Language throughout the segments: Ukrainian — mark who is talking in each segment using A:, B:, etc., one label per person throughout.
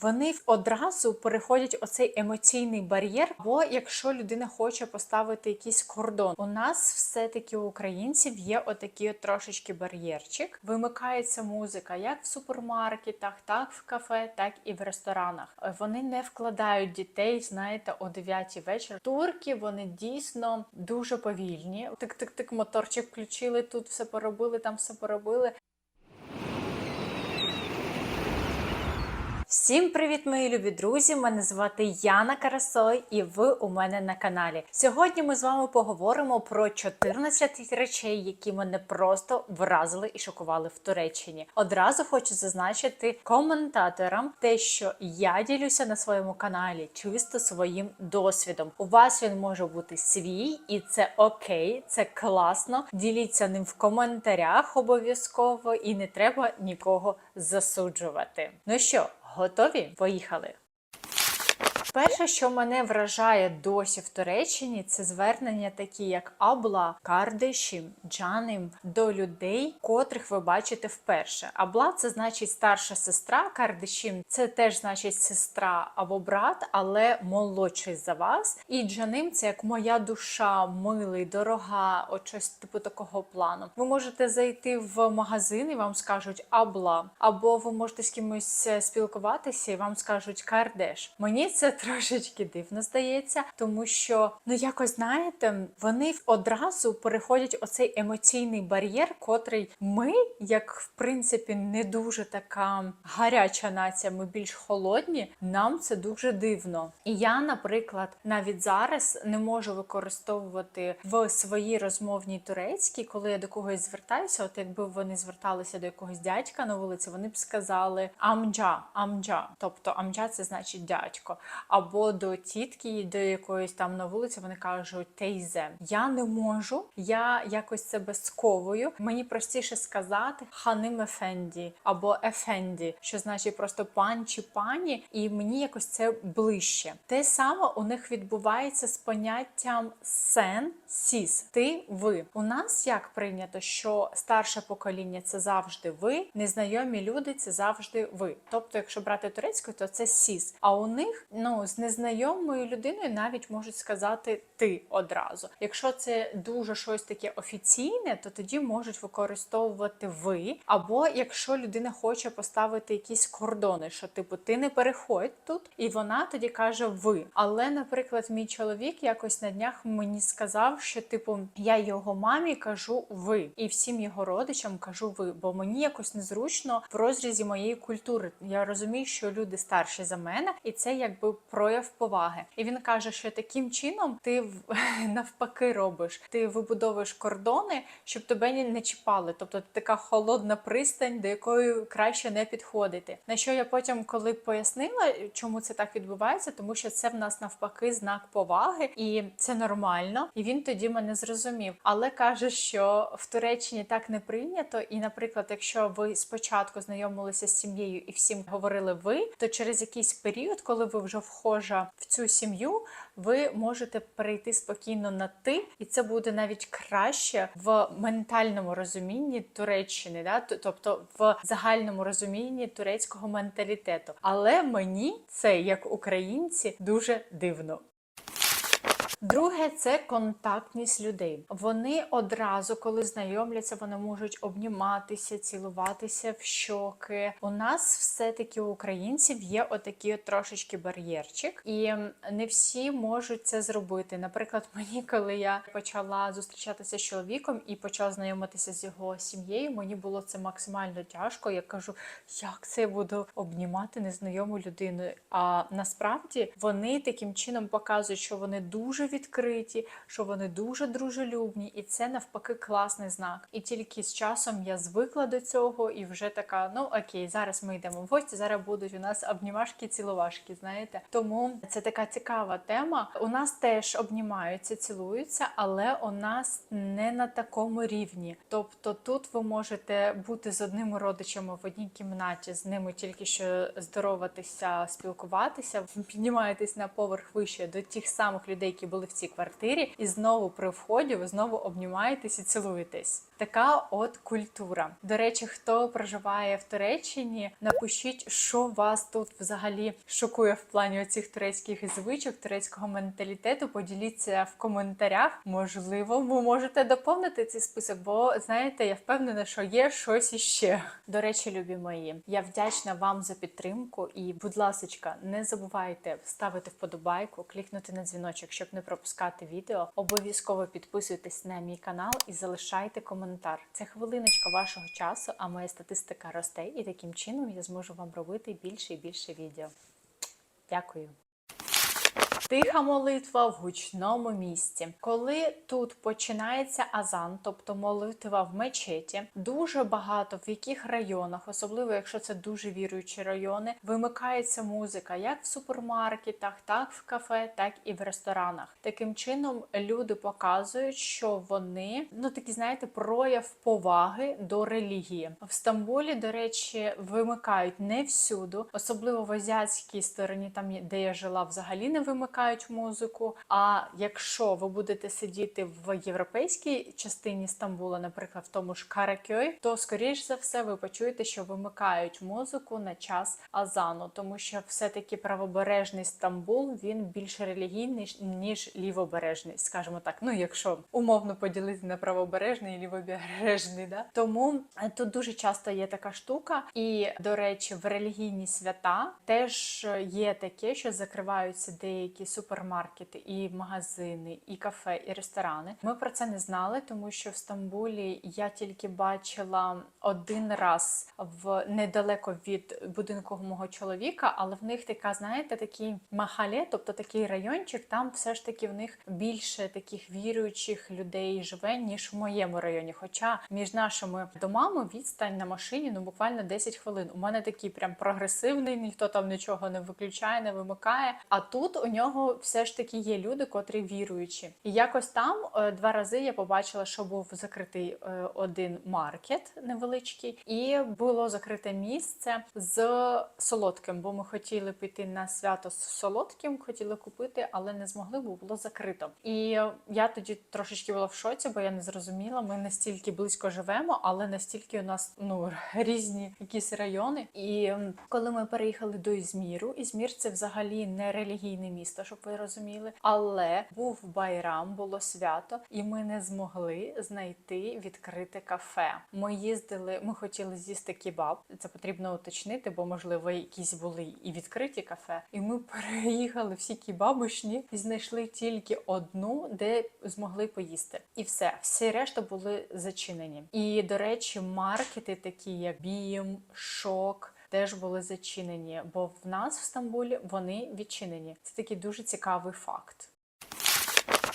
A: Вони одразу переходять оцей емоційний бар'єр. Або якщо людина хоче поставити якийсь кордон, у нас все-таки у українців є отакий от трошечки бар'єрчик. Вимикається музика як в супермаркетах, так в кафе, так і в ресторанах. Е, Вони не вкладають дітей, знаєте, о 9 вечора. Турки вони дійсно дуже повільні. Тик-тик-тик, моторчик включили, тут все поробили, там все поробили. Всім привіт, мої любі друзі! Мене звати Яна Карасой, і ви у мене на каналі. Сьогодні ми з вами поговоримо про 14 речей, які мене просто вразили і шокували в Туреччині. Одразу хочу зазначити коментаторам те, що я ділюся на своєму каналі чисто своїм досвідом. У вас він може бути свій, і це окей, це класно. Діліться ним в коментарях обов'язково, і не треба нікого засуджувати. Ну що? Готові? Поїхали! Перше, що мене вражає досі в Туреччині, це звернення такі, як абла, кардишім, джаним до людей, котрих ви бачите вперше. Абла це значить старша сестра, кардишім це теж значить сестра або брат, але молодший за вас. І джаним це як моя душа, милий, дорога, от щось типу такого плану. Ви можете зайти в магазин і вам скажуть абла, або ви можете з кимось е, спілкуватися і вам скажуть кардеш. Мені це трошечки дивно здається, тому що ну якось знаєте, вони одразу переходять оцей емоційний бар'єр, котрий ми, як в принципі, не дуже така гаряча нація, ми більш холодні. Нам це дуже дивно. І я, наприклад, навіть зараз не можу використовувати в своїй розмовній турецькій, коли я до когось звертаюся. От якби вони зверталися до якогось дядька на вулиці, вони б сказали амджа, амджа. Тобто амджа це значить дядько. Або до тітки, до якоїсь там на вулиці вони кажуть тейзе. Я не можу, я якось себе сковую. Мені простіше сказати ханим ефенді або ефенді, що значить просто пан чи пані, і мені якось це ближче. Те саме у них відбувається з поняттям сен, сіс, ти, ви. У нас як прийнято, що старше покоління це завжди ви, незнайомі люди це завжди ви. Тобто, якщо брати турецькою, то це сіс. А у них ну з незнайомою людиною навіть можуть сказати ти одразу. Якщо це дуже щось таке офіційне, то тоді можуть використовувати ви. Або якщо людина хоче поставити якісь кордони, що типу ти не переходь тут, і вона тоді каже ви. Але, наприклад, мій чоловік якось на днях мені сказав, що типу я його мамі кажу ви, і всім його родичам кажу ви, бо мені якось незручно в розрізі моєї культури. Я розумію, що люди старші за мене, і це якби прояв поваги. І він каже, що таким чином ти в- навпаки робиш. Ти вибудовуєш кордони, щоб тебе не чіпали. Тобто така холодна пристань, до якої краще не підходити. На що я потім, коли пояснила, чому це так відбувається, тому що це в нас навпаки знак поваги, і це нормально. І він тоді мене зрозумів. Але каже, що в Туреччині так не прийнято. І, наприклад, якщо ви спочатку знайомилися з сім'єю і всім говорили ви, то через якийсь період, коли ви вже вхожа в цю сім'ю, ви можете перейти спокійно на ти, і це буде навіть краще в ментальному розумінні Туреччини, да? Тобто в загальному розумінні турецького менталітету. Але мені це як українці дуже дивно. Друге це контактність людей. Вони одразу, коли знайомляться, вони можуть обніматися, цілуватися в щоки. У нас все-таки у українців є отакий трошечки бар'єрчик, і не всі можуть це зробити. Наприклад, мені, коли я почала зустрічатися з чоловіком і почала знайомитися з його сім'єю, мені було це максимально тяжко. Я кажу, як це я буду обнімати незнайому людину. А насправді вони таким чином показують, що вони дуже відкриті, що вони дуже дружелюбні, і це навпаки класний знак. І тільки з часом я звикла до цього, і вже така: ну окей, зараз ми йдемо в гості. Зараз будуть у нас обнімашки, цілувашки. Знаєте, тому це така цікава тема. У нас теж обнімаються, цілуються, але у нас не на такому рівні. Тобто тут ви можете бути з одними родичами в одній кімнаті, з ними тільки що здороватися, спілкуватися, піднімаєтесь на поверх вище до тих самих людей, які були були в цій квартирі, і знову при вході ви знову обнімаєтесь і цілуєтесь. Така от культура. До речі, хто проживає в Туреччині, напишіть, що вас тут взагалі шокує в плані оцих турецьких звичок, турецького менталітету. Поділіться в коментарях. Можливо, ви можете доповнити цей список, бо знаєте, я впевнена, що є щось іще. До речі, любі мої, я вдячна вам за підтримку. І, будь ласка, не забувайте ставити вподобайку, клікнути на дзвіночок, щоб не пропускати відео. Обов'язково підписуйтесь на мій канал і залишайте коментар. Це хвилиночка вашого часу, а моя статистика росте, і таким чином я зможу вам робити більше і більше відео. Дякую. Тиха молитва в гучному місці. Коли тут починається азан, тобто молитва в мечеті, дуже багато в яких районах, особливо якщо це дуже віруючі райони, вимикається музика як в супермаркетах, так в кафе, так і в ресторанах. Таким чином люди показують, що вони ну такі знаєте прояв поваги до релігії. В Стамбулі, до речі, вимикають не всюди, особливо в азіатській стороні, там де я жила, взагалі не вимикають музику. А якщо ви будете сидіти в європейській частині Стамбула, наприклад, в тому ж Каракьой, то скоріш за все ви почуєте, що вимикають музику на час азану, тому що все-таки правобережний Стамбул він більш релігійний ніж лівобережний, скажімо так. Ну якщо умовно поділити на правобережний і лівобережний, да тому тут дуже часто є така штука, і до речі, в релігійні свята теж є таке, що закриваються деякі супермаркети, і магазини, і кафе, і ресторани. Ми про це не знали, тому що в Стамбулі я тільки бачила один раз в недалеко від будинку мого чоловіка, але в них така, знаєте, такий махале, тобто такий райончик. Там все ж таки в них більше таких віруючих людей живе, ніж в моєму районі. Хоча між нашими домами відстань на машині ну буквально 10 хвилин. У мене такий прям прогресивний, ніхто там нічого не виключає, не вимикає. А тут у нього все ж таки є люди, котрі віруючі. І якось там е, два рази я побачила, що був закритий е, один маркет невеличкий, і було закрите місце з солодким, бо ми хотіли піти на свято з солодким, хотіли купити, але не змогли, бо було закрито. І я тоді трошечки була в шоці, бо я не зрозуміла. Ми настільки близько живемо, але настільки у нас ну різні якісь райони. І коли ми переїхали до Ізміру, Ізмір це взагалі не релігійне місто, щоб ви розуміли. Але був байрам, було свято, і ми не змогли знайти відкрите кафе. Ми їздили, ми хотіли з'їсти кебаб. Це потрібно уточнити, бо можливо якісь були і відкриті кафе. І ми переїхали всі кебабишні і знайшли тільки одну, де змогли поїсти. І все, всі решта були зачинені. І до речі, маркети, такі як Бім, Шок. Теж були зачинені, бо в нас в Стамбулі вони відчинені. Це такий дуже цікавий факт.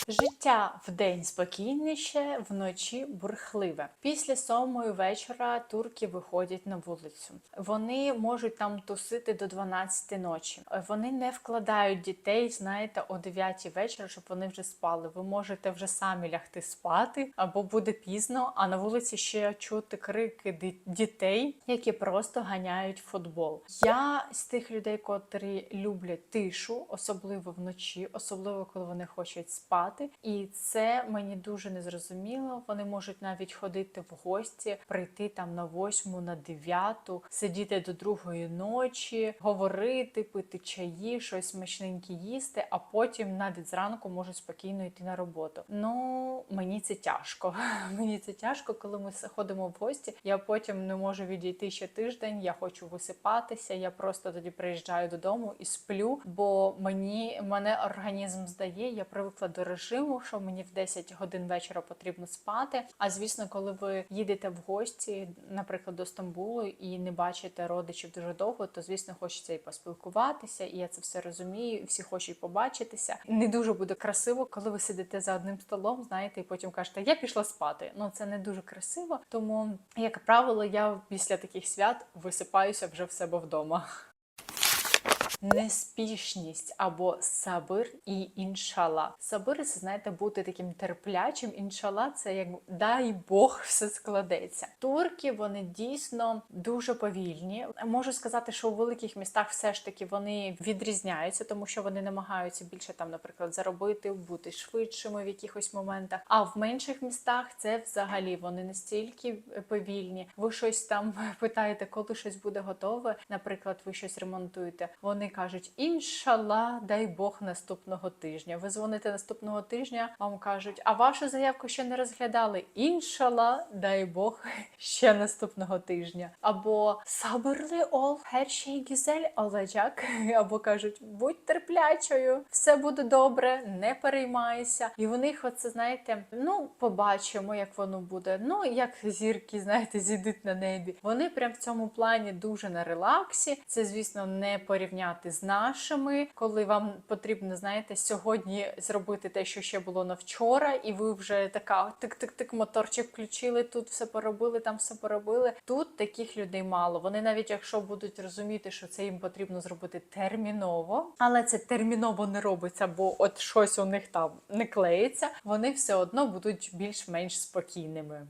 A: Життя вдень спокійніше, вночі бурхливе. Після сьомої вечора турки виходять на вулицю. Вони можуть там тусити до 12 ночі. Вони не вкладають дітей, знаєте, о 9 вечора, щоб вони вже спали. Ви можете вже самі лягти спати або буде пізно. А на вулиці ще чути крики дітей, які просто ганяють футбол. Я з тих людей, котрі люблять тишу, особливо вночі, особливо коли вони хочуть спати. І це мені дуже незрозуміло. Вони можуть навіть ходити в гості, прийти там на восьму, на дев'яту, сидіти до другої ночі, говорити, пити чаї, щось смачненьке їсти, а потім навіть зранку можуть спокійно йти на роботу. Ну мені це тяжко. Мені це тяжко, коли ми ходимо в гості. Я потім не можу відійти ще тиждень. Я хочу висипатися. Я просто тоді приїжджаю додому і сплю, бо мені мене організм здає. Я привикла до режиму, що мені в 10 годин вечора потрібно спати. А звісно, коли ви їдете в гості, наприклад, до Стамбулу і не бачите родичів дуже довго, то звісно хочеться і поспілкуватися, і я це все розумію. і Всі хочуть побачитися. Не дуже буде красиво, коли ви сидите за одним столом, знаєте, і потім кажете, я пішла спати. Ну це не дуже красиво. Тому, як правило, я після таких свят висипаюся вже в себе вдома. Неспішність або сабир і іншала. Сабир це знаєте бути таким терплячим. Іншала це як дай Бог все складеться. Турки вони дійсно дуже повільні. Можу сказати, що у великих містах все ж таки вони відрізняються, тому що вони намагаються більше там, наприклад, заробити, бути швидшими в якихось моментах. А в менших містах це взагалі вони настільки повільні. Ви щось там питаєте, коли щось буде готове. Наприклад, ви щось ремонтуєте. Вони кажуть, іншала, дай Бог наступного тижня. Ви дзвоните наступного тижня, вам кажуть, а вашу заявку ще не розглядали. Іншала, дай Бог ще наступного тижня. Або саберли ол herşey güzel olacak. Або кажуть, будь терплячою, все буде добре, не переймайся. І у них, оце знаєте, ну побачимо, як воно буде. Ну як зірки, знаєте, зійдуть на небі. Вони прям в цьому плані дуже на релаксі. Це, звісно, не порівняти з нашими, коли вам потрібно, знаєте, сьогодні зробити те, що ще було на вчора, і ви вже така тик-тик-тик, моторчик включили, тут все поробили, там все поробили. Тут таких людей мало. Вони навіть якщо будуть розуміти, що це їм потрібно зробити терміново, але це терміново не робиться, бо от щось у них там не клеїться, вони все одно будуть більш-менш спокійними.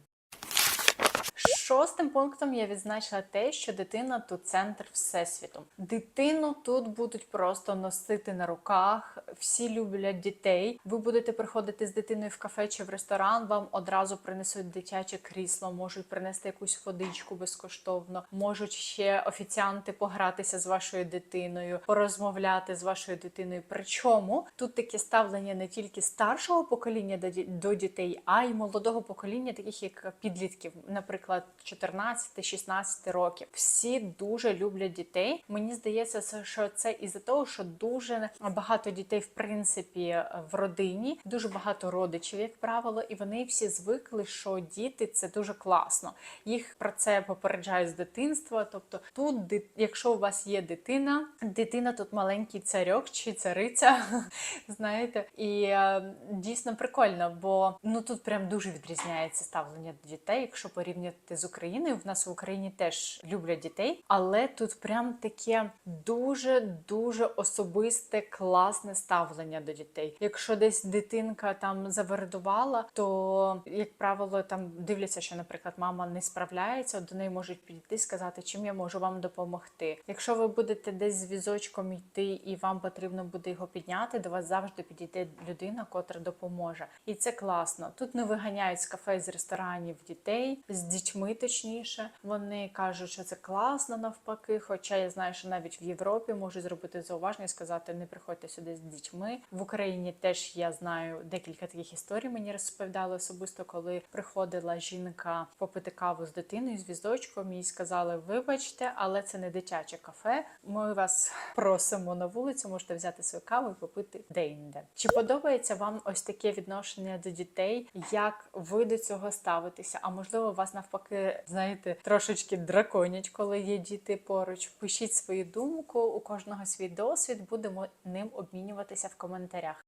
A: Шостим пунктом я відзначила те, що дитина тут центр всесвіту. Дитину тут будуть просто носити на руках. Всі люблять дітей. Ви будете приходити з дитиною в кафе чи в ресторан. Вам одразу принесуть дитяче крісло, можуть принести якусь водичку безкоштовно, можуть ще офіціанти погратися з вашою дитиною, порозмовляти з вашою дитиною. Причому тут таке ставлення не тільки старшого покоління до дітей, а й молодого покоління, таких як підлітків, наприклад, 14-16 років. Всі дуже люблять дітей. Мені здається, що це із-за того, що дуже багато дітей, в принципі, в родині, дуже багато родичів, як правило, і вони всі звикли, що діти це дуже класно. Їх про це попереджають з дитинства. Тобто, тут, якщо у вас є дитина, дитина тут маленький царьок чи цариця, знаєте, і е, дійсно прикольно, бо ну тут прям дуже відрізняється ставлення до дітей, якщо порівняти з Україною. В нас в Україні теж люблять дітей, але тут прям таке дуже дуже особисте, класне ставлення до дітей. Якщо десь дитинка там завердувала, то як правило там дивляться, що, наприклад, мама не справляється, до неї можуть підійти і сказати, чим я можу вам допомогти. Якщо ви будете десь з візочком йти і вам потрібно буде його підняти, до вас завжди підійде людина, котра допоможе. І це класно. Тут не виганяють з кафе з ресторанів дітей з дітьми, точніше. Вони кажуть, що це класно навпаки. Хоча я знаю, що навіть в Європі можуть зробити зауваження і сказати, не приходьте сюди з дітьми. В Україні теж я знаю декілька таких історій. Мені розповідали особисто, коли приходила жінка попити каву з дитиною з візочком. Їй сказали, вибачте, але це не дитяче кафе. Ми вас просимо на вулицю, можете взяти свою каву і попити де-інде. Чи подобається вам ось таке відношення до дітей? Як ви до цього ставитеся? А можливо, вас навпаки, знаєте, трошечки драконять, коли є діти поруч. Пишіть свою думку, у кожного свій досвід. Будемо ним обмінюватися в коментарях.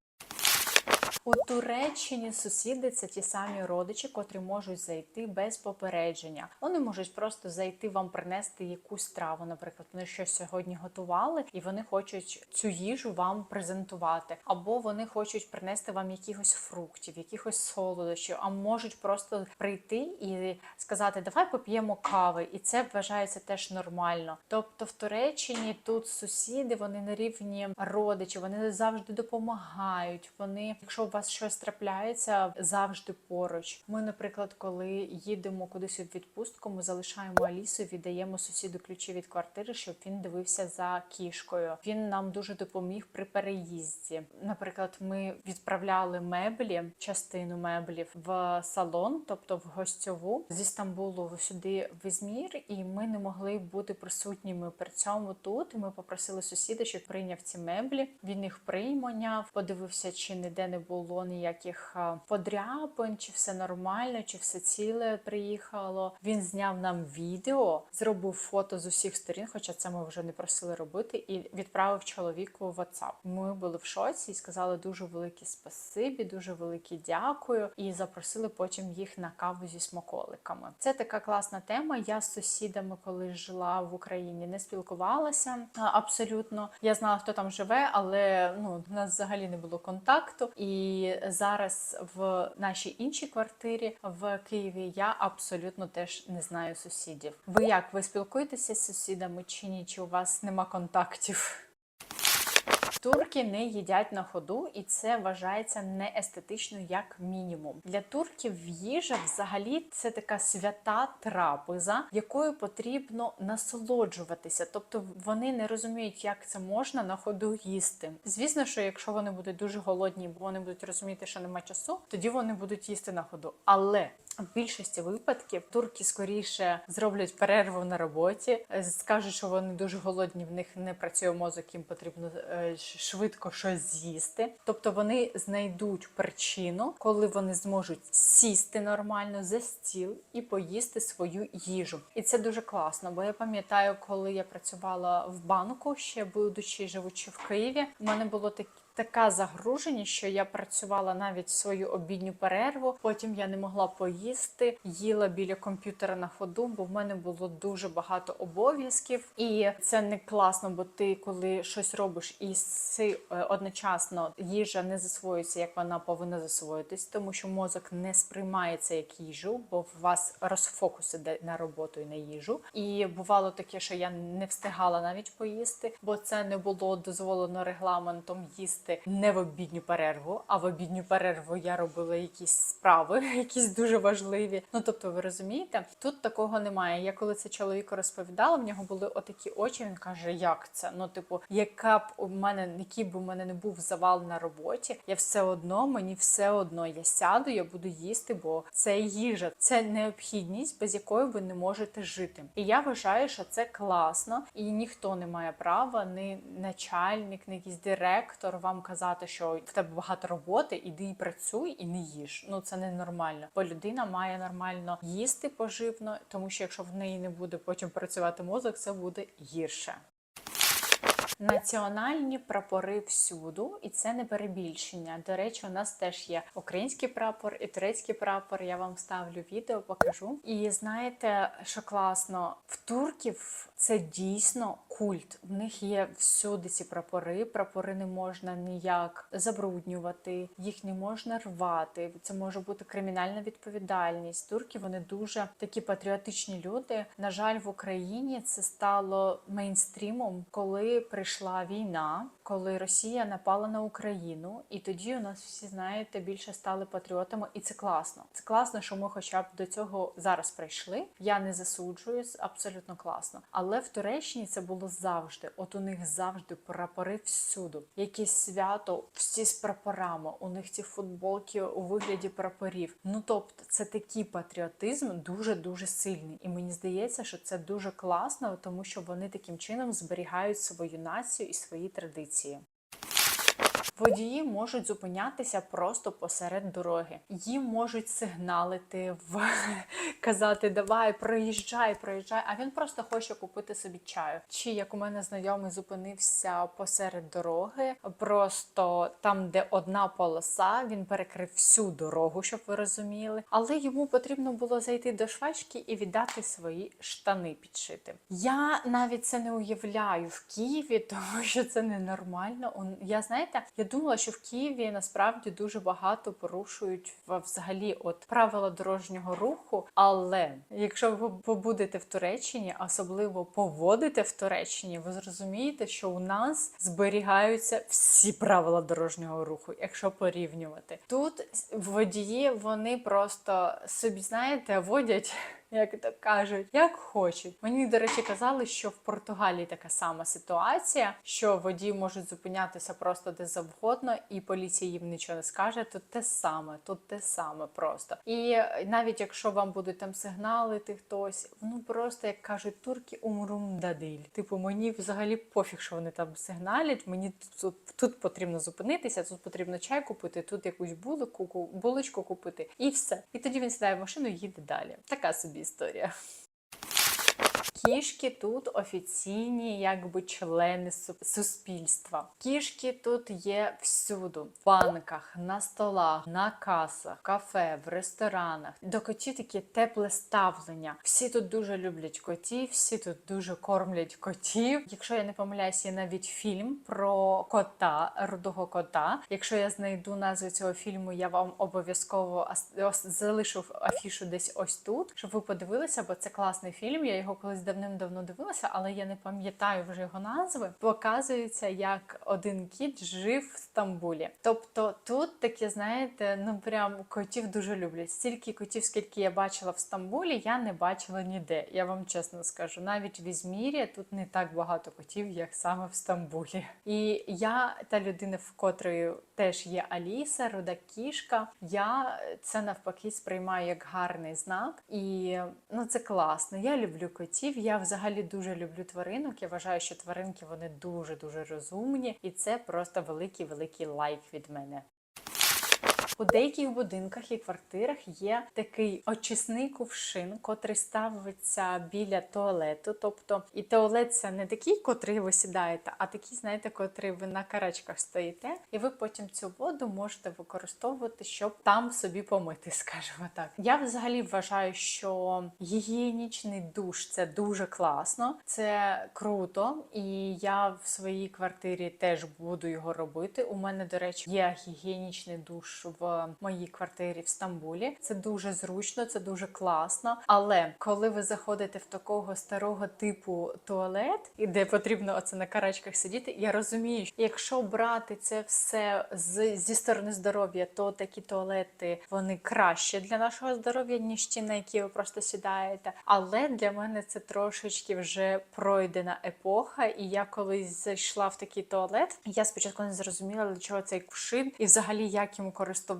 A: У Туреччині сусіди це ті самі родичі, котрі можуть зайти без попередження. Вони можуть просто зайти вам принести якусь страву. Наприклад, вони щось сьогодні готували, і вони хочуть цю їжу вам презентувати, або вони хочуть принести вам якихось фруктів, якихось солодощів, а можуть просто прийти і сказати, давай поп'ємо кави, і це вважається теж нормально. Тобто в Туреччині тут сусіди, вони на рівні родичів, вони завжди допомагають. Вони, якщо вас щось трапляється, завжди поруч. Ми, наприклад, коли їдемо кудись у відпустку, ми залишаємо Алісу, віддаємо сусіду ключі від квартири, щоб він дивився за кішкою. Він нам дуже допоміг при переїзді. Наприклад, ми відправляли меблі, частину меблів в салон, тобто в гостьову з Істамбулу сюди в Ізмір, і ми не могли бути присутніми при цьому тут. Ми попросили сусіда, щоб прийняв ці меблі. Він їх прийняв, подивився, чи ніде не було було ніяких а, подряпин, чи все нормально, чи все ціле приїхало. Він зняв нам відео, зробив фото з усіх сторін, хоча це ми вже не просили робити, і відправив чоловіку в WhatsApp. Ми були в шоці і сказали дуже велике спасибі, дуже велике дякую. І запросили потім їх на каву зі смаколиками. Це така класна тема. Я з сусідами, коли жила в Україні, не спілкувалася абсолютно. Я знала, хто там живе, але ну у нас взагалі не було контакту. І зараз в нашій іншій квартирі в Києві я абсолютно теж не знаю сусідів. Ви як ви спілкуєтеся з сусідами чи ні? Чи у вас нема контактів? Турки не їдять на ходу, і це вважається не естетично як мінімум. Для турків їжа взагалі це така свята трапеза, якою потрібно насолоджуватися. Тобто вони не розуміють, як це можна на ходу їсти. Звісно, що якщо вони будуть дуже голодні, бо вони будуть розуміти, що нема часу, тоді вони будуть їсти на ходу. Але в більшості випадків турки скоріше зроблять перерву на роботі, е, скажуть, що вони дуже голодні, в них не працює мозок, їм потрібно е, швидко щось з'їсти. Тобто вони знайдуть причину, коли вони зможуть сісти нормально за стіл і поїсти свою їжу. І це дуже класно. Бо я пам'ятаю, коли я працювала в банку, ще будучи живучи в Києві, у мене було таке. Така загруженість, що я працювала навіть свою обідню перерву. Потім я не могла поїсти, їла біля комп'ютера на ходу, бо в мене було дуже багато обов'язків, і це не класно, бо ти, коли щось робиш і си е, одночасно їжа не засвоюється, як вона повинна засвоїтись, тому що мозок не сприймає це як їжу, бо в вас розфокус іде на роботу і на їжу. І бувало таке, що я не встигала навіть поїсти, бо це не було дозволено регламентом їсти не в обідню перерву, а в обідню перерву я робила якісь справи, якісь дуже важливі. Ну тобто, ви розумієте, тут такого немає. Я коли це чоловіку розповідала, в нього були отакі очі. Він каже: Як це? Ну, типу, яка б у мене, який б у мене не був завал на роботі, я все одно, мені все одно я сяду, я буду їсти, бо це їжа, це необхідність, без якої ви не можете жити. І я вважаю, що це класно, і ніхто не має права, ні начальник, ні якийсь директор вам казати, що в тебе багато роботи, іди і працюй і не їж. Ну це ненормально. Бо людина має нормально їсти поживно, тому що якщо в неї не буде потім працювати мозок, це буде гірше. Національні прапори всюду, і це не перебільшення. До речі, у нас теж є український прапор і турецький прапор. Я вам ставлю відео, покажу. І знаєте, що класно в турків це дійсно культ. В них є всюди ці прапори. Прапори не можна ніяк забруднювати, їх не можна рвати. Це може бути кримінальна відповідальність. Турки вони дуже такі патріотичні люди. На жаль, в Україні це стало мейнстрімом, коли прийшла війна, коли Росія напала на Україну, і тоді у нас всі знаєте більше стали патріотами, і це класно. Це класно, що ми, хоча б до цього зараз прийшли. Я не засуджую, абсолютно класно. Але в Туреччині це було завжди. От у них завжди прапори всюду. Якесь свято, всі з прапорами. У них ці футболки у вигляді прапорів. Ну тобто, це такий патріотизм дуже дуже сильний. І мені здається, що це дуже класно, тому що вони таким чином зберігають свою націю і свої традиції позиції. Водії можуть зупинятися просто посеред дороги. Їм можуть сигналити, в... казати Давай, проїжджай, проїжджай. А він просто хоче купити собі чаю. Чи як у мене знайомий зупинився посеред дороги, просто там, де одна полоса, він перекрив всю дорогу, щоб ви розуміли. Але йому потрібно було зайти до швачки і віддати свої штани підшити. Я навіть це не уявляю в Києві, тому що це ненормально. Я знаєте, я думала, що в Києві насправді дуже багато порушують взагалі от правила дорожнього руху. Але якщо ви побудете в Туреччині, особливо поводите в Туреччині, ви зрозумієте, що у нас зберігаються всі правила дорожнього руху, якщо порівнювати. Тут водії вони просто собі знаєте водять як то кажуть, як хочуть. Мені, до речі, казали, що в Португалії така сама ситуація, що водії можуть зупинятися просто де завгодно, і поліція їм нічого не скаже. Тут те саме, тут те саме просто. І навіть якщо вам будуть там сигналити хтось, ну просто як кажуть турки, умрум дадиль. Типу, мені взагалі пофіг, що вони там сигналять. Мені тут, тут, потрібно зупинитися, тут потрібно чай купити, тут якусь булочку, булочку купити, і все. І тоді він сідає в машину і їде далі. Така собі історія. Кішки тут офіційні, якби члени суспільства. Кішки тут є всюду: в банках, на столах, на касах, в кафе, в ресторанах. До котів таке тепле ставлення. Всі тут дуже люблять котів, всі тут дуже кормлять котів. Якщо я не помиляюсь, є навіть фільм про кота, рудого кота. Якщо я знайду назву цього фільму, я вам обов'язково залишу афішу десь ось тут, щоб ви подивилися, бо це класний фільм. Я його колись давним-давно дивилася, але я не пам'ятаю вже його назви. Показується, як один кіт жив в Стамбулі. Тобто тут таке, знаєте, ну прям котів дуже люблять. Стільки котів, скільки я бачила в Стамбулі, я не бачила ніде. Я вам чесно скажу. Навіть в Ізмірі тут не так багато котів, як саме в Стамбулі. І я та людина, в котрої теж є Аліса, руда кішка. Я це навпаки сприймаю як гарний знак, і ну це класно. Я люблю котів. Я взагалі дуже люблю тваринок. Я вважаю, що тваринки вони дуже дуже розумні, і це просто великий великий лайк від мене. У деяких будинках і квартирах є такий очисний кувшин, котрий ставиться біля туалету. Тобто, і туалет це не такий, котрий ви сідаєте, а такий, знаєте, котрий ви на карачках стоїте, і ви потім цю воду можете використовувати, щоб там собі помити, скажімо так. Я взагалі вважаю, що гігієнічний душ це дуже класно, це круто, і я в своїй квартирі теж буду його робити. У мене, до речі, є гігієнічний душ в моїй квартирі в Стамбулі. Це дуже зручно, це дуже класно. Але коли ви заходите в такого старого типу туалет, і де потрібно оце на карачках сидіти, я розумію, що якщо брати це все з, зі сторони здоров'я, то такі туалети вони краще для нашого здоров'я, ніж ті, на які ви просто сідаєте. Але для мене це трошечки вже пройдена епоха. І я колись зайшла в такий туалет. Я спочатку не зрозуміла, для чого цей кувшин і взагалі як йому користуватися.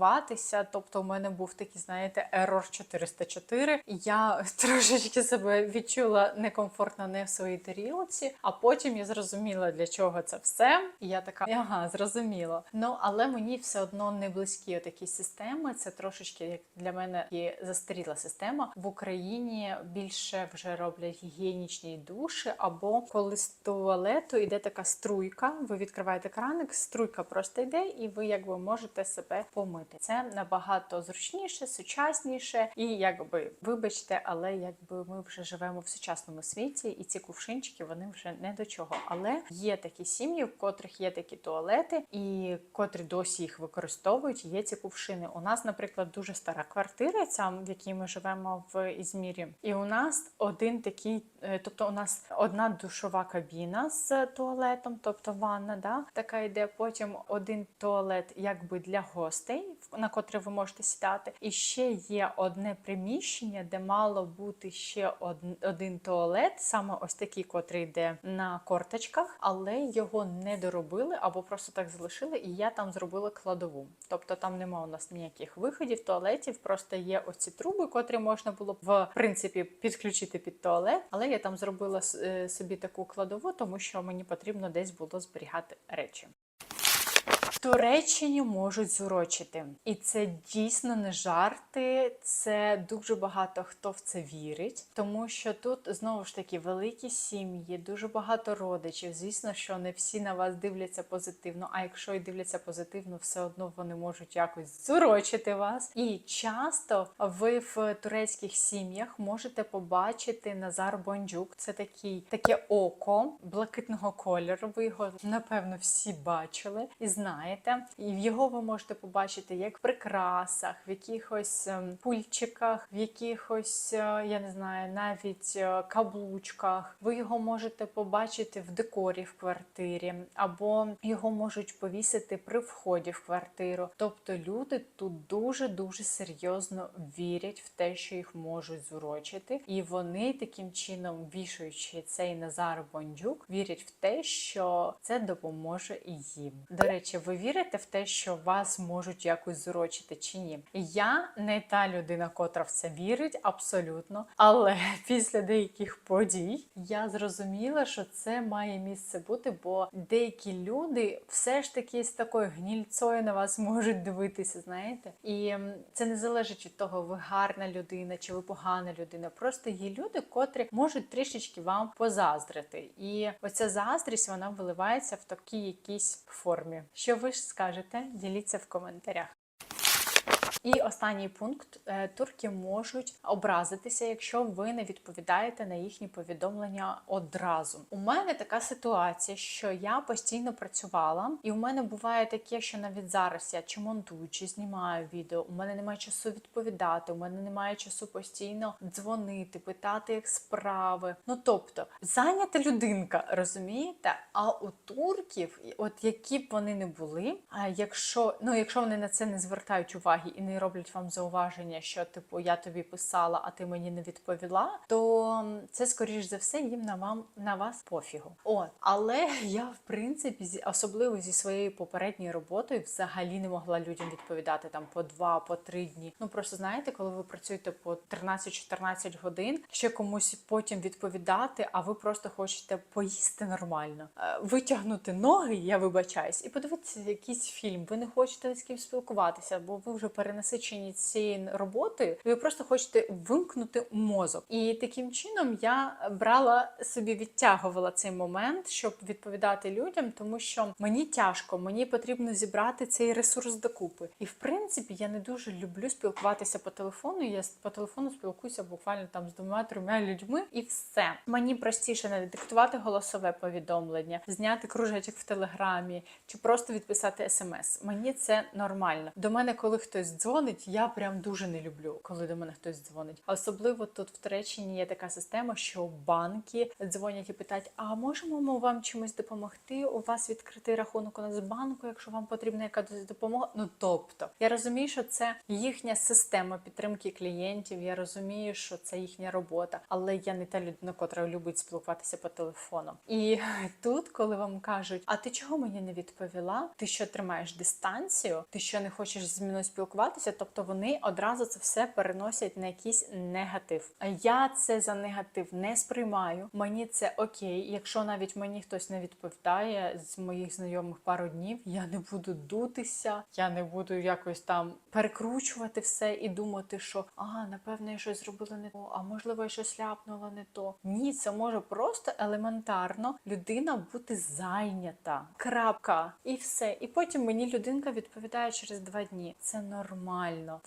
A: Тобто, у мене був такий, знаєте, Error 404. Я трошечки себе відчула некомфортно не в своїй тарілці. А потім я зрозуміла, для чого це все. І я така, ага, зрозуміло. Ну але мені все одно не близькі такі системи. Це трошечки як для мене є застаріла система. В Україні більше вже роблять гігієнічні душі, або коли з туалету йде така струйка. Ви відкриваєте краник, струйка просто йде, і ви якби можете себе помити. Це набагато зручніше, сучасніше, і якби вибачте, але якби ми вже живемо в сучасному світі, і ці кувшинчики вони вже не до чого. Але є такі сім'ї, в котрих є такі туалети, і котрі досі їх використовують. Є ці кувшини. У нас, наприклад, дуже стара квартира, ця в якій ми живемо в Ізмірі, і у нас один такий, е, тобто у нас одна душова кабіна з туалетом, тобто ванна, да, така йде. Потім один туалет, якби для гостей, на котрий ви можете сідати. І ще є одне приміщення, де мало бути ще один туалет, саме ось такий, котрий йде на корточках, але його не доробили або просто так залишили. І я там зробила кладову. Тобто там нема у нас ніяких виходів, туалетів, просто є оці труби, котрі можна було б в принципі підключити під туалет. Але я там зробила е, собі таку кладову, тому що мені потрібно десь було зберігати речі. Туреччині можуть зурочити, і це дійсно не жарти. Це дуже багато хто в це вірить, тому що тут знову ж таки великі сім'ї, дуже багато родичів. Звісно, що не всі на вас дивляться позитивно. А якщо і дивляться позитивно, все одно вони можуть якось зурочити вас. І часто ви в турецьких сім'ях можете побачити Назар Бонджук. Це такий таке око блакитного кольору. Ви його напевно всі бачили і знаєте. Знаєте. І його ви можете побачити як в прикрасах, в якихось ем, пульчиках, в якихось, е, я не знаю, навіть е, каблучках. Ви його можете побачити в декорі в квартирі, або його можуть повісити при вході в квартиру. Тобто люди тут дуже дуже серйозно вірять в те, що їх можуть зурочити, і вони таким чином, вішаючи цей Назар Бондюк, вірять в те, що це допоможе і їм. До речі, ви вірите в те, що вас можуть якось зурочити чи ні? Я не та людина, котра в це вірить, абсолютно. Але після деяких подій я зрозуміла, що це має місце бути, бо деякі люди все ж таки з такою гнільцою на вас можуть дивитися, знаєте? І це не залежить від того, ви гарна людина чи ви погана людина. Просто є люди, котрі можуть трішечки вам позаздрити. І оця заздрість вона виливається в такій якійсь формі. Що ви ж скажете? Діліться в коментарях. І останній пункт: Е, турки можуть образитися, якщо ви не відповідаєте на їхні повідомлення одразу. У мене така ситуація, що я постійно працювала, і у мене буває таке, що навіть зараз я чи монтую, чи знімаю відео. У мене немає часу відповідати, у мене немає часу постійно дзвонити, питати, як справи. Ну тобто, зайнята людинка, розумієте? А у турків, от які б вони не були, а якщо ну якщо вони на це не звертають уваги і не роблять вам зауваження, що типу я тобі писала, а ти мені не відповіла, то це скоріш за все їм на вам на вас пофігу. От, але я в принципі особливо зі своєю попередньою роботою взагалі не могла людям відповідати там по два, по три дні. Ну просто знаєте, коли ви працюєте по 13-14 годин, ще комусь потім відповідати, а ви просто хочете поїсти нормально, Е, витягнути ноги, я вибачаюсь, і подивитися якийсь фільм. Ви не хочете з ким спілкуватися, бо ви вже перенасичені цією роботою. Ви просто хочете вимкнути мозок. І таким чином я брала собі відтягувала цей момент, щоб відповідати людям, тому що мені тяжко, мені потрібно зібрати цей ресурс докупи. І в принципі я не дуже люблю спілкуватися по телефону. Я по телефону спілкуюся буквально там з двома-трьома людьми, і все. Мені простіше навіть диктувати голосове повідомлення, зняти кружечок в телеграмі чи просто відписати смс. Мені це нормально. До мене, коли хтось дзвонить, я прям дуже не люблю, коли до мене хтось дзвонить. Особливо тут в Туреччині є така система, що банки дзвонять і питають: а можемо ми вам чимось допомогти? У вас відкритий рахунок у нас банку, якщо вам потрібна якась допомога. Ну тобто, я розумію, що це їхня система підтримки клієнтів. Я розумію, що це їхня робота, але я не та людина, котра любить спілкуватися по телефону. І тут, коли вам кажуть, а ти чого мені не відповіла? Ти що тримаєш дистанцію? Ти що не хочеш зі мною спілкуватися? Тобто вони одразу це все переносять на якийсь негатив. Я це за негатив не сприймаю. Мені це окей. Якщо навіть мені хтось не відповідає з моїх знайомих пару днів, я не буду дутися, я не буду якось там перекручувати все і думати, що а напевно я щось зробила не то, а можливо я щось ляпнула не то. Ні, це може просто елементарно людина бути зайнята. Крапка. І все. І потім мені людинка відповідає через два дні. Це нормально.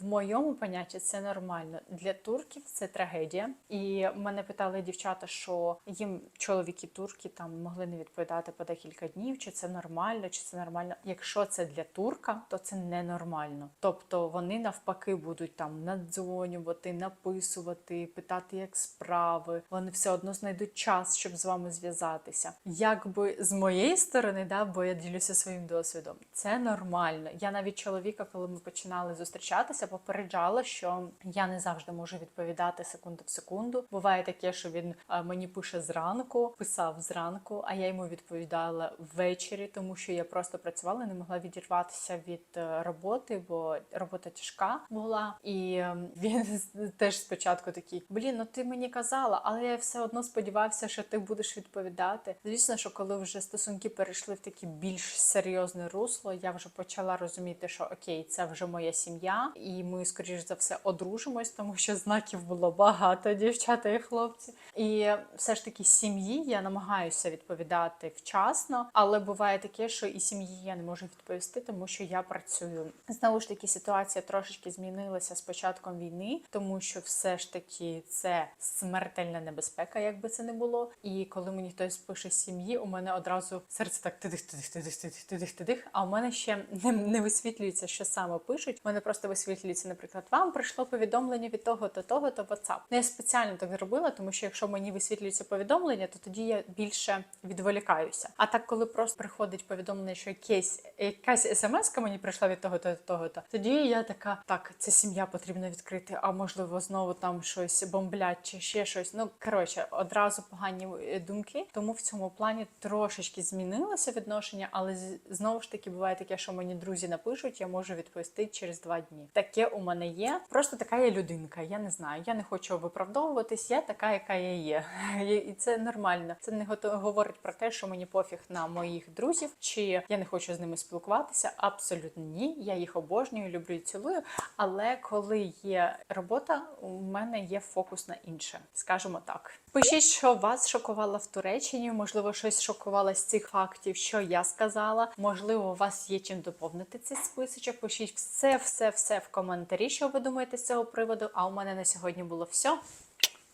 A: В моєму понятті це нормально. Для турків це трагедія. І мене питали дівчата, що їм чоловіки турки там могли не відповідати по декілька днів, чи це нормально, чи це нормально. Якщо це для турка, то це ненормально. Тобто вони навпаки будуть там надзвонювати, написувати, питати, як справи. Вони все одно знайдуть час, щоб з вами зв'язатися. Якби з моєї сторони, да, бо я ділюся своїм досвідом, це нормально. Я навіть чоловіка, коли ми починали зустрічатися, попереджала, що я не завжди можу відповідати секунду в секунду. Буває таке, що він е, мені пише зранку, писав зранку, а я йому відповідала ввечері, тому що я просто працювала, не могла відірватися від е, роботи, бо робота тяжка була. І е, він теж спочатку такий: блін, ну ти мені казала, але я все одно сподівався, що ти будеш відповідати. Звісно, що коли вже стосунки перейшли в таке більш серйозне русло, я вже почала розуміти, що окей, це вже моя сім'я. Сім'я, і ми, скоріш за все, одружимось, тому що знаків було багато, дівчата і хлопці. І все ж таки сім'ї я намагаюся відповідати вчасно, але буває таке, що і сім'ї я не можу відповісти, тому що я працюю. Знову ж таки, ситуація трошечки змінилася з початком війни, тому що все ж таки це смертельна небезпека, як би це не було. І коли мені хтось пише сім'ї, у мене одразу серце так тидих, тидих, тидих, тидих, тидих, тидих. А у мене ще не, не висвітлюється, що саме пишуть. У мене просто висвітлюється, наприклад, вам прийшло повідомлення від того то того то WhatsApp. Ну, я спеціально так зробила, тому що якщо мені висвітлюється повідомлення, то тоді я більше відволікаюся. А так, коли просто приходить повідомлення, що якесь якась смс мені прийшла від того, то того, то тоді я така, так, це сім'я потрібно відкрити, а можливо знову там щось бомблять чи ще щось. Ну коротше, одразу погані е, думки. Тому в цьому плані трошечки змінилося відношення, але знову ж таки буває таке, що мені друзі напишуть, я можу відповісти через два дні. Таке у мене є. Просто така я людинка. Я не знаю. Я не хочу виправдовуватись. Я така, яка я є. І це нормально. Це не говорить про те, що мені пофіг на моїх друзів, чи я не хочу з ними спілкуватися. Абсолютно ні. Я їх обожнюю, люблю і цілую. Але коли є робота, у мене є фокус на інше, скажімо так. Пишіть, що вас шокувало в Туреччині. Можливо, щось шокувало з цих фактів, що я сказала. Можливо, у вас є чим доповнити цей списочок. Пишіть все, все, все в коментарі, що ви думаєте з цього приводу. А у мене на сьогодні було все.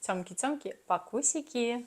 A: Цьомкі-цьомкі, пакусіки!